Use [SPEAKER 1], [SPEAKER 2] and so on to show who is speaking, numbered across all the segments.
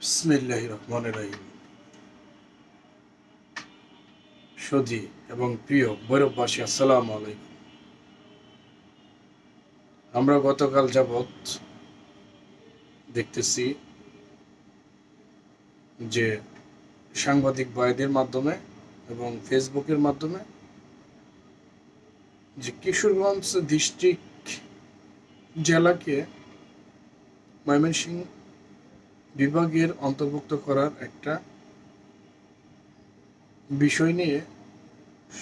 [SPEAKER 1] বিসমিল্লাহ রহমান এবং প্রিয় ভৈরববাসী আসসালাম আলাইকুম। আমরা গতকাল যাবৎ দেখতেছি যে সাংবাদিক ভাইদের মাধ্যমে এবং ফেসবুকের মাধ্যমে যে কিশোরগঞ্জ ডিস্ট্রিক্ট জেলাকে ময়মনসিংহ বিভাগের অন্তর্ভুক্ত করার একটা বিষয় নিয়ে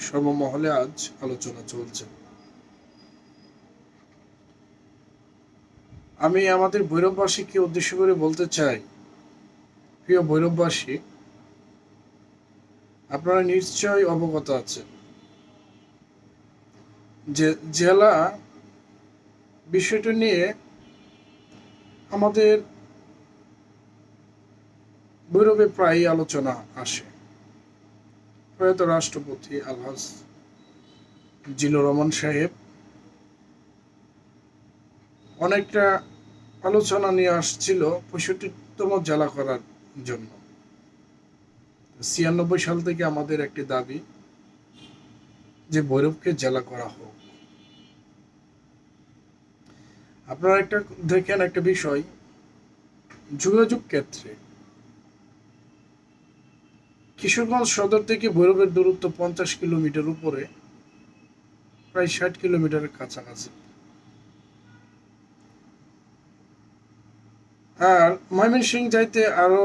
[SPEAKER 1] সর্বমহলে আজ আলোচনা চলছে। আমি আমাদের ভৈরববাসীকে উদ্দেশ্য করে বলতে চাই, প্রিয় ভৈরববাসী, আপনারা নিশ্চয়ই অবগত আছেন যে জেলা বিষয়টা নিয়ে আমাদের ভৈরবে প্রায়ই আলোচনা আসে। প্রয়াত রাষ্ট্রপতি আলহাজ জিলুর রহমান সাহেব অনেকটা আলোচনা নিয়ে আসছিল পঁয়ষট্টিতম জেলা করার জন্য। ছিয়ানব্বই সাল থেকে আমাদের একটি দাবি যে ভৈরবকে জেলা করা হোক। আপনারা একটা দেখেন একটা বিষয়, যোগাযোগ ক্ষেত্রে কিশোরগঞ্জ সদর থেকে ভৈরবের দূরত্ব পঞ্চাশ কিলোমিটার উপরে, প্রায় ষাট কিলোমিটারের কাছাকাছি। আর ময়মনসিং যাইতে আরও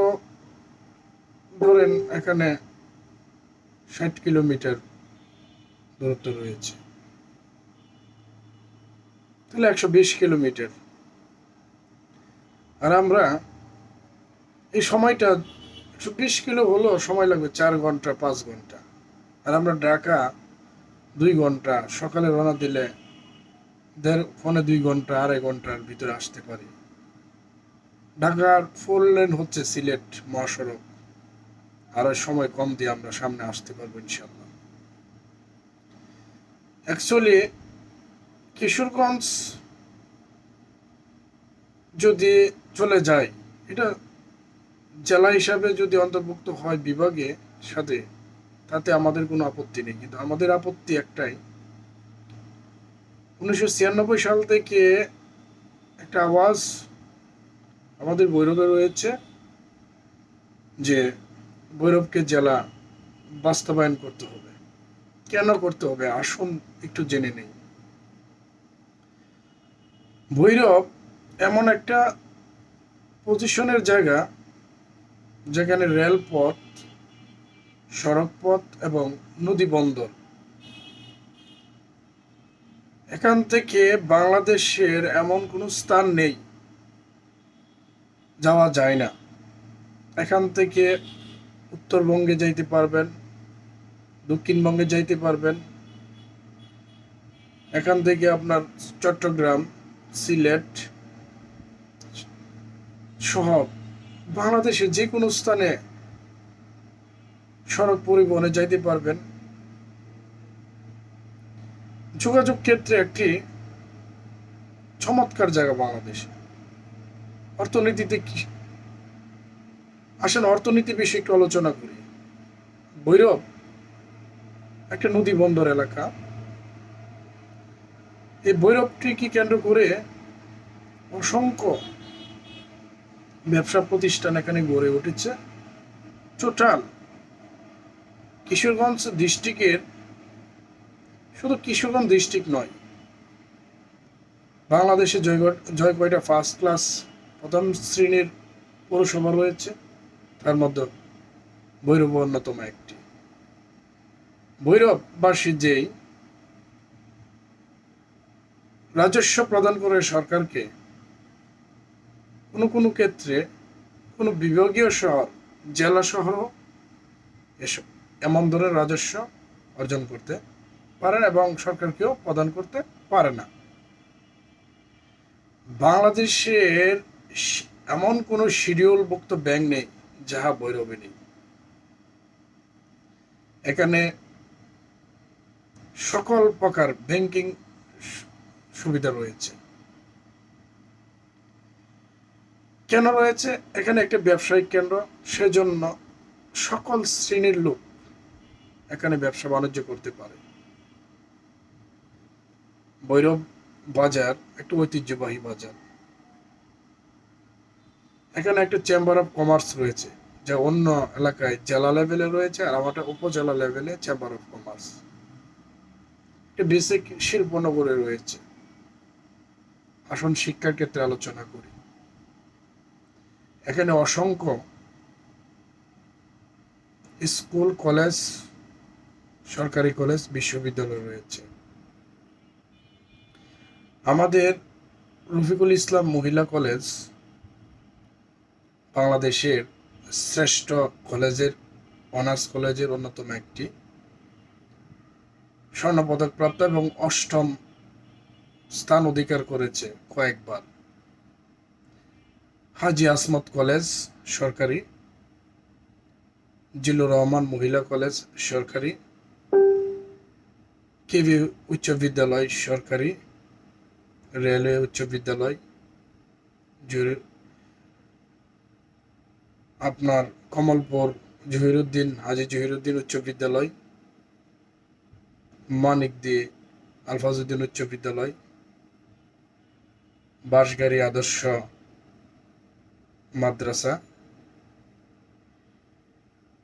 [SPEAKER 1] ধরেন এখানে ষাট কিলোমিটার দূরত্ব রয়েছে। তাহলে একশো বিশ কিলোমিটার। আর আমরা এই সময়টা একশো বিশ কিলো হলো সময় লাগবে চার ঘণ্টা, পাঁচ ঘণ্টা। আর আমরা ঢাকা দুই ঘণ্টা, সকালে রওনা দিলে দেড়, ফোনে দুই ঘণ্টা, আড়াই ঘণ্টার ভিতরে আসতে পারি। ঢাকার ফোর লেন হচ্ছে সিলেট, মহাসড়ক। আরও সময় কম দিয়ে আমরা সামনে আসতে পারব ইনশাল্লাহ অ্যাকচুয়ালি কিশোরগঞ্জ যদি চলে যায়, এটা জেলা হিসাবে যদি অন্তর্ভুক্ত হয় বিভাগে সাথে, তাতে আমাদের কোনো আপত্তি নেই। কিন্তু আমাদের আপত্তি একটাই। উনিশশো ছিয়ানব্বই সাল থেকে একটা আওয়াজ আমাদের ভৈরবে রয়েছে যে ভৈরবকে জেলা বাস্তবায়ন করতে হবে। কেন করতে হবে? আসুন একটু জেনে নেই। ভৈরব এমন একটা পজিশনের জায়গা যেখানে রেলপথ, সড়কপথ এবং নদী বন্দর। এখান থেকে বাংলাদেশের এমন কোনো স্থান নেই, যাওয়া যায় না। এখান থেকে উত্তরবঙ্গে যাইতে পারবেন, দক্ষিণবঙ্গে যাইতে পারবেন। এখান থেকে আপনার চট্টগ্রাম, সিলেট সহ বাংলাদেশের যে কোনো স্থানে সড়ক পরিবহনে যাইতে পারবেন। যোগাযোগ ক্ষেত্রে একটি চমৎকার জায়গা বাংলাদেশে। অর্থনীতিতে কি আসেন, অর্থনীতি বিষয়ে একটু আলোচনা করি। ভৈরব একটা নদী বন্দর এলাকা। এই ভৈরবটিকে কেন্দ্র করে অসংখ্য ব্যবসা প্রতিষ্ঠান এখানে গড়ে উঠেছে। টোটাল কিশোরগঞ্জ ডিস্ট্রিক্টের শুধু কিশোরগঞ্জ ডিস্ট্রিক্ট নয় বাংলাদেশে জয় কয়টা ফার্স্ট ক্লাস প্রথম শ্রেণির পৌরসভা রয়েছে। তার মধ্যে ভৈরব অন্যতম একটি। ভৈরববাসী যেই রাজস্ব প্রদান করে সরকারকে কোনো কোনো ক্ষেত্রে কোনো বিভাগীয় শহর, জেলা শহর এসব এমন ধরনের রাজস্ব অর্জন করতে পারেন এবং সরকারকেও প্রদান করতে পারে না। বাংলাদেশের এমন কোনো শিডিউলভুক্ত ব্যাংক নেই, যাহা বৈরবে নেই। এখানে সকল প্রকার ব্যাংকিং সুবিধা রয়েছে। কেন রয়েছে? এখানে একটা ব্যবসায়িক কেন্দ্র, সেজন্য সকল শ্রেণির লোক এখানে ব্যবসা বাণিজ্য করতে পারে। ভৈরব বাজার একটা ঐতিহ্যবাহী বাজার। এখানে একটা চেম্বার অফ কমার্স রয়েছে, যা অন্য এলাকায় জেলা লেভেলে রয়েছে আর আমাদের উপজেলা লেভেলে চেম্বার অফ কমার্স একটা বেসিক শিল্পনগরে রয়েছে। আসন শিক্ষার ক্ষেত্রে আলোচনা করি। এখানে অসংখ্য স্কুল, কলেজ, সরকারি কলেজ, বিশ্ববিদ্যালয় রয়েছে। আমাদের রফিকুল ইসলাম মহিলা কলেজ বাংলাদেশের শ্রেষ্ঠ কলেজের, অনার্স কলেজের অন্যতম একটি স্বর্ণপদক প্রাপ্ত এবং অষ্টম স্থান অধিকার করেছে কয়েকবার। হাজি আসমত কলেজ সরকারি, জিল্লুর রহমান মহিলা কলেজ সরকারি কেবি উচ্চ বিদ্যালয় সরকারি, রেলওয়ে উচ্চ বিদ্যালয় আপনার কমলপুর জহিরুদ্দিন, হাজি জহিরুদ্দিন উচ্চ বিদ্যালয়, মানিক দি আলফাজুদ্দিন উচ্চ বিদ্যালয়, বাঁশগাড়ি আদর্শ মাদ্রাসা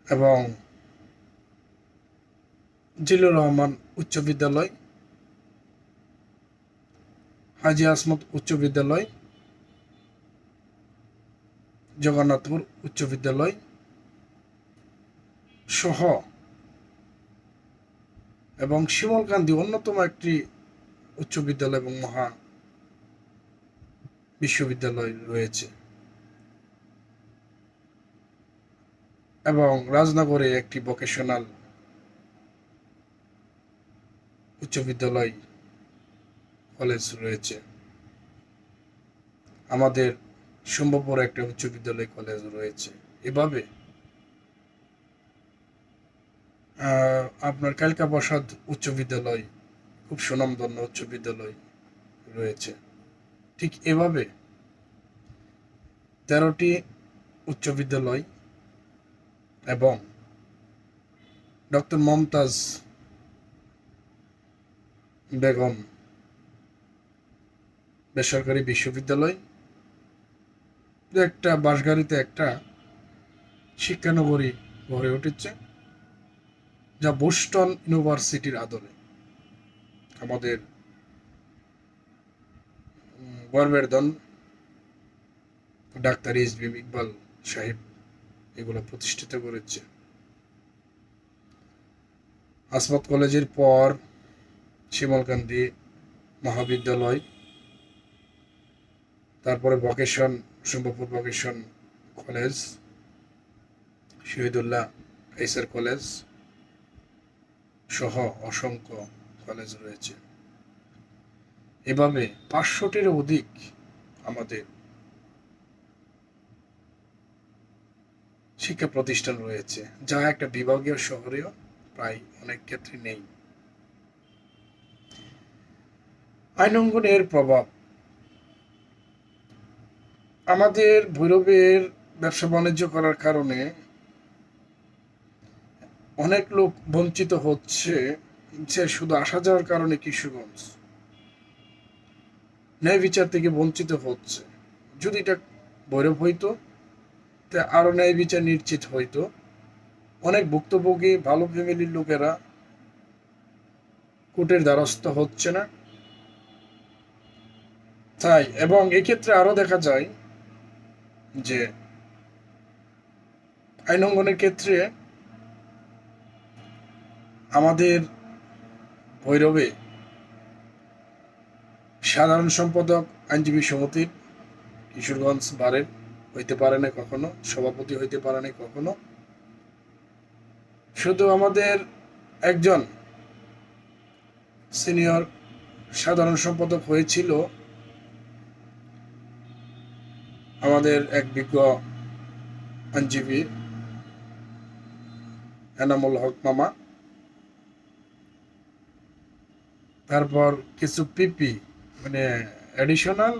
[SPEAKER 1] এবং জিলুর রহমান উচ্চ বিদ্যালয়, হাজি আসমত উচ্চ বিদ্যালয়, জগন্নাথপুর উচ্চ বিদ্যালয় সহ এবং শিমল গান্ধী অন্যতম একটি উচ্চ বিদ্যালয় এবং মহা বিশ্ববিদ্যালয় রয়েছে। এবং রাজনগরে একটি ভোকেশনাল উচ্চ বিদ্যালয় কলেজ রয়েছে। আমাদের সম্ভবপর একটা উচ্চ বিদ্যালয় কলেজ রয়েছে। এভাবে আপনার কালকা প্রসাদ উচ্চ বিদ্যালয়, খুব সুনামধন্য উচ্চ বিদ্যালয় রয়েছে। ঠিক এভাবে তেরোটি উচ্চ বিদ্যালয় এবং ডক্টর মমতাজ বেগম, বেসরকারি বিশ্ববিদ্যালয়। একটা বাসগাড়িতে একটা শিক্ষানগরী গড়ে উঠেছে, যা বোস্টন ইউনিভার্সিটির আদলে। আমাদের গর্বের দন ডাক্তার এস ইকবাল সাহেব। এগুলো প্রতিষ্ঠিত করেছে। আসমত কলেজের পর শিমল গান্ধী মহাবিদ্যালয়, তারপরে vocation সম্ভবপুর vocation college, Shahidullah Kaiser college সহ অসংখ্য কলেজ রয়েছে। এভাবে পাঁচশোটির অধিক আমাদের শিক্ষা প্রতিষ্ঠান রয়েছে, যা একটা বিভাগীয় শহরেও প্রায় অনেক ক্ষেত্রে নেই। আইন অঙ্গনের প্রভাব। আমাদের ভৈরবের ব্যবসা বাণিজ্য করার কারণে অনেক লোক বঞ্চিত হচ্ছে যে শুধু আসা যাওয়ার কারণে কিশোরগঞ্জ ন্যায় বিচার থেকে বঞ্চিত হচ্ছে। যদি এটা ভৈরব হইতো আরও ন্যায় বিচার নিশ্চিত হইতো। অনেক ভুক্তভোগী, ভালো ফ্যামিলির লোকেরা কোর্টের দ্বারস্থ হচ্ছে না। তাই, এবং এক্ষেত্রে আরও দেখা যায় যে আইন অঙ্গনের ক্ষেত্রে আমাদের ভৈরবে সাধারণ সম্পাদক, আইনজীবী সমিতির কিশোরগঞ্জ বারের হইতে পারে না কখনো, সভাপতি হইতে পারে না কখনো। শুধু আমাদের একজন সিনিয়র সাধারণ সম্পাদক হয়েছিল আমাদের এক বিজ্ঞ আইনজীবী, এনামুল হক মামা। তারপর কিছু পিপি মানে অ্যাডিশনাল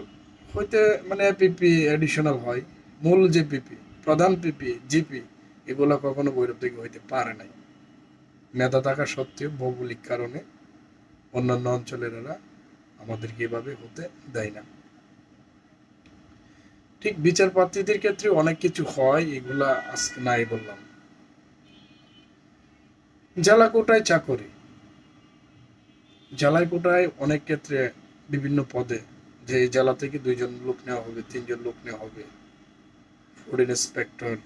[SPEAKER 1] হইতে মানে পিপি এডিশনাল হয়। মূল যে পিপি প্রধান পিপি জিপি এগুলো কখনো ভৈরব থেকে হইতে পারে নাই। মেধা থাকা সত্ত্বেও ভৌগোলিক কারণে অন্যান্য অঞ্চলের এরা আমাদেরকে এভাবে হতে দেয় না। ঠিক বিচারপ্রার্থীদের ক্ষেত্রে অনেক কিছু হয়, এগুলা আজকে নাই বললাম। জেলা কোটায় চাকরি। জেলায় কোটায় অনেক ক্ষেত্রে বিভিন্ন পদে যে জেলা থেকে দুইজন লোক নেওয়া হবে, তিনজন লোক নেওয়া হবে ফুড ইন্সপেক্টর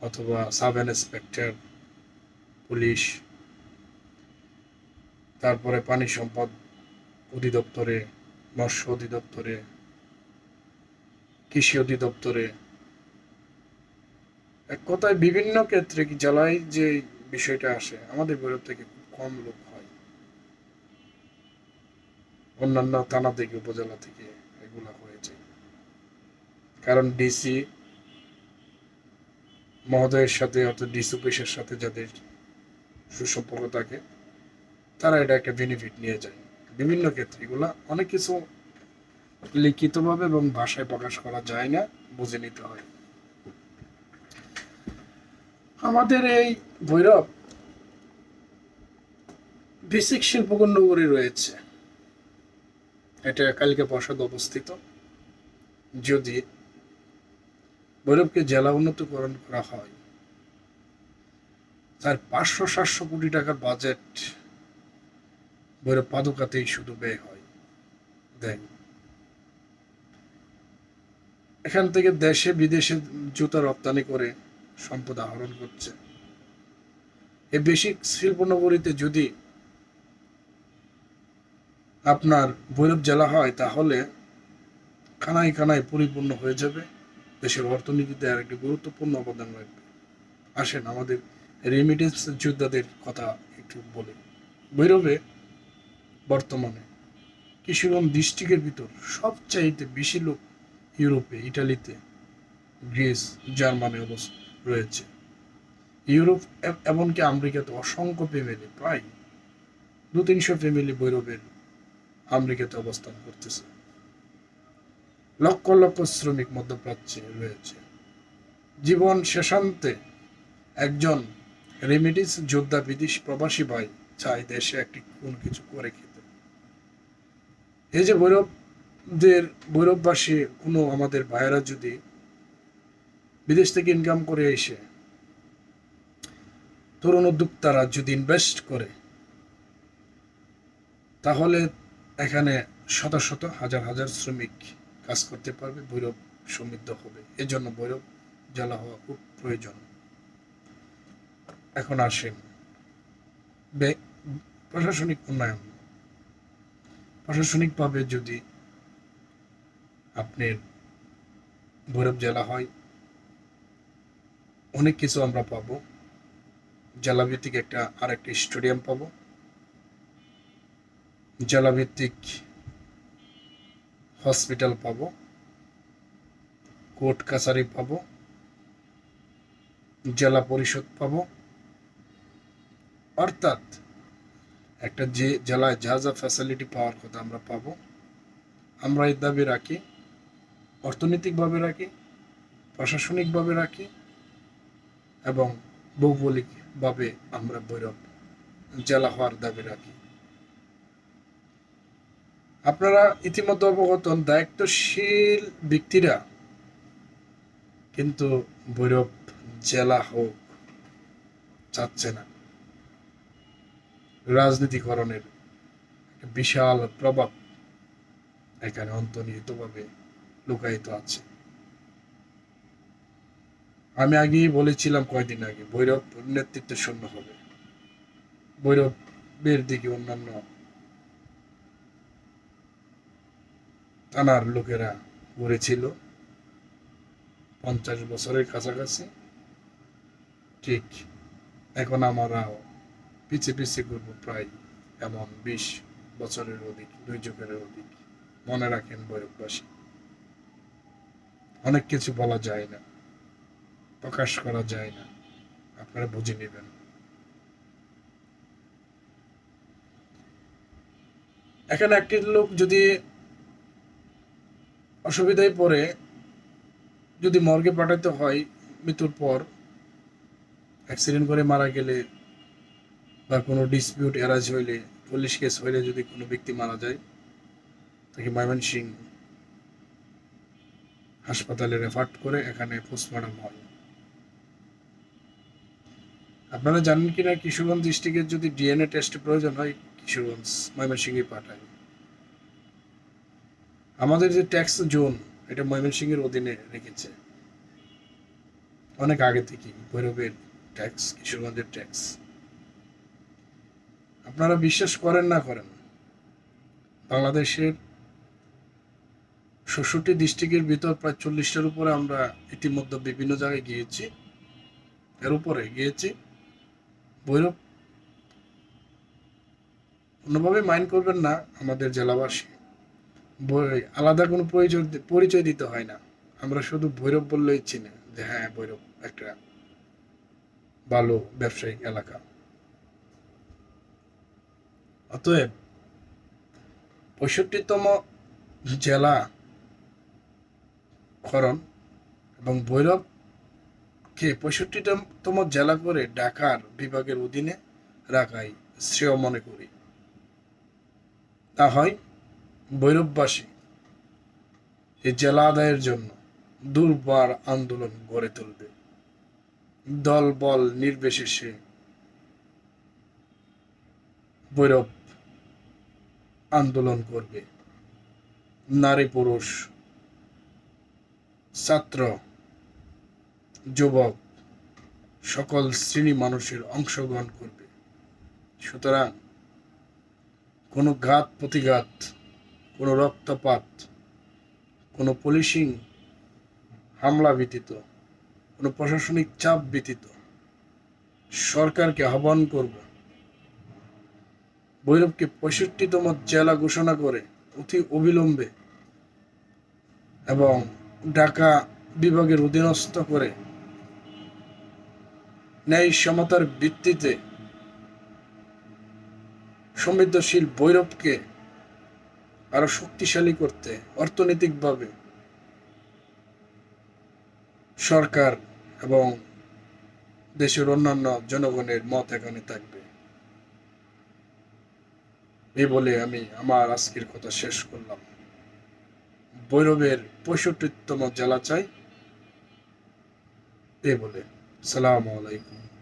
[SPEAKER 1] অথবা সাব ইন্সপেক্টর পুলিশ তারপরে পানি সম্পদ অধিদপ্তরে, মৎস্য অধিদপ্তরে, কৃষি অধিদপ্তরে। এক কথায় বিভিন্ন ক্ষেত্রে কি জেলায় যে বিষয়টা আসে, আমাদের ভৈরব থেকে খুব কম লোক হয়। অন্যান্য থানা থেকে, উপজেলা থেকে এগুলা হয়েছে কারণ ডিসি মহোদয়ের সাথে অর্থাৎ ডিসি অফিসের সাথে যাদের সুসম্পর্ক থাকে, তারা এটা একটা বেনিফিট নিয়ে যায়। বিভিন্ন ক্ষেত্রে এগুলা অনেক কিছু লিখিতভাবে এবং ভাষায় প্রকাশ করা যায় না, বুঝে নিতে হয়। আমাদের এই ভৈরব বেসিক শিল্পকর নগরী রয়েছে। এটা কালিকা প্রসাদ অবস্থিত। যদি ভৈরবকে জেলা উন্নতকরণ করা হয়। তার পাঁচশো সাতশো কোটি টাকার বাজেট ভৈরব পাদুকাতেই শুধু ব্যয় হয়। দেয় এখান থেকে দেশে বিদেশে জুতা রপ্তানি করে সম্পদ আহরণ করছে। এই বেসিক শিল্পনগরীতে যদি আপনার ভৈরব জেলা হয়, তাহলে খানায় খানায় পরিপূর্ণ হয়ে যাবে। দেশের অর্থনীতিতে আর একটি গুরুত্বপূর্ণ অবদান রাখবে। আসেন আমাদের রেমিটেন্স যোদ্ধাদের কথা একটু বলি। ভৈরবে বর্তমানে কিশোরগঞ্জ ডিস্ট্রিক্টের ভিতর সবচাইতে বেশি লোক ইউরোপে, ইটালিতে, গ্রিস জার্মানি অবস্থা, রয়েছে। ইউরোপ এমনকি আমেরিকাতে অসংখ্য ফ্যামিলি প্রায় দু তিনশো ফ্যামিলি ভৈরবের আমেরিকাতে অবস্থান করতেছে। লক্ষ লক্ষ শ্রমিক মধ্যপ্রাচ্যে রয়েছে। জীবন শেষান্তে একজন রেমিডিস যোদ্ধা বিদেশ প্রবাসী ভাই চাই দেশে একটি কোন কিছু করে খেতে। এই যে ভৈরবদের, ভৈরববাসী কোনো আমাদের ভাইয়েরা যদি বিদেশ থেকে ইনকাম করে এসে তরুণ উদ্যোক্তারা যদি ইনভেস্ট করে, তাহলে এখানে শত শত, হাজার হাজার শ্রমিক কাজ করতে পারবে, ভৈরব সমৃদ্ধ হবে। এজন্য ভৈরব জেলা হওয়া খুব প্রয়োজন। এখন আসেন প্রশাসনিক উন্নয়ন। প্রশাসনিকভাবে যদি আপনার ভৈরব জেলা হয়, অনেক কিছু আমরা পাবো। জেলাভিত্তিক একটা আর একটা স্টেডিয়াম পাবো। জেলাভিত্তিক হসপিটাল পাবো, কোর্ট কাছারি পাবো, জেলা পরিষদ পাবো। অর্থাৎ একটা যে জেলায় যা যা ফ্যাসিলিটি পাওয়ার কথা আমরা পাবো আমরা এই দাবি রাখি, অর্থনৈতিকভাবে রাখি, প্রশাসনিকভাবে রাখি এবং ভৌগোলিকভাবে আমরা ভৈরব জেলা হওয়ার দাবি রাখি। আপনারা ইতিমধ্যে অবগত দায়িত্বশীল ব্যক্তিরা কিন্তু ভৈরব জেলা হোক চাচ্ছে না। রাজনীতিকরণের বিশাল প্রভাব এখানে অন্তর্নিহিতভাবে লুকায়িত আছে। আমি আগেই বলেছিলাম কয়দিন আগে, ভৈরব নেতৃত্বের শূন্য হবে। ভৈরবের দিকে অন্যান্য থানার লোকেরা করেছিল। পঞ্চাশ বছরের কাছাকাছি। ঠিক এখন আমরাও পিছিয়ে পিছিয়ে করব প্রায় এমন বিশ বছরের অধিক, দুই যুগের অধিক। মনে রাখেন ভৈরববাসী অনেক কিছু বলা যায় না, প্রকাশ করা যায় না। আপনারা বুঝে নেবেন। এখানে একটি লোক যদি অসুবিধায় পড়ে যদি মর্গে পাঠাতে হয় মৃত্যুর পর অ্যাক্সিডেন্ট করে মারা গেলে বা কোনো ডিসপিউট এরাজ হইলে পুলিশ কেস হইলে যদি কোনো ব্যক্তি মারা যায়, তাকে ময়মনসিং হাসপাতালে রেফার করে এখানে পোস্টমর্টম হয়। আপনারা জানেন কিনা, কিশোরগঞ্জ ডিস্ট্রিক্টের যদি ডিএনএ টেস্ট প্রয়োজন হয়, কিশোরগঞ্জ ময়মনসিংহে পাঠায়। আমাদের যে ট্যাক্স জোন এটা ময়মনসিংহের অধীনে রেখেছে। অনেক আগে থেকে ভৈরবের ট্যাক্স কিশোরগঞ্জের ট্যাক্স আপনারা বিশ্বাস করেন না করেন, বাংলাদেশের ষষ্ঠটি ডিস্ট্রিক্টের ভিতর প্রায় চল্লিশটার উপরে আমরা ইতিমধ্যে বিভিন্ন জায়গায় গিয়েছি। এর উপরে গিয়েছি। ভৈরব অন্যভাবে মাইন্ড করবেন না আমাদের জেলাবাসী। আলাদা কোনো পরিচয় পরিচয় দিতে হয় না। আমরা শুধু ভৈরব বললেই চিনি যে হ্যাঁ ভৈরব একটা ভালো ব্যবসায়িক এলাকা। অতএব পঁয়ষট্টিতম জেলা করণ এবং ভৈরবকে পঁয়ষট্টিতম জেলা করে ঢাকার বিভাগের অধীনে রাখাই শ্রেয় মনে করি। তা হয় ভৈরববাসী এই জেলা আদায়ের জন্য দুর্বার আন্দোলন গড়ে তুলবে। দল বল নির্বিশেষে ভৈরব আন্দোলন করবে। নারী পুরুষ, ছাত্র, যুবক, সকল শ্রেণি মানুষের অংশগ্রহণ করবে। সুতরাং কোনো ঘাত প্রতিঘাত কোনো রক্তপাত, কোনো পুলিশিং হামলা ব্যতীত, কোনো প্রশাসনিক চাপ ব্যতীত সরকারকে আহ্বান করব। ভৈরবকে পঁয়ষট্টিতম জেলা ঘোষণা করে অতি অবিলম্বে এবং ঢাকা বিভাগের অধীনস্থ করে ন্যায় সমতার ভিত্তিতে সমৃদ্ধশীল ভৈরবকে আরও শক্তিশালী করতে, অর্থনৈতিকভাবে। সরকার এবং দেশের অন্যান্য জনগণের মত এখানে থাকবে। এই বলে আমি আমার আজকের কথা শেষ করলাম। ভৈরবের পঁয়ষট্টিতম জেলা চাই। এই বলে, সালাম আলাইকুম।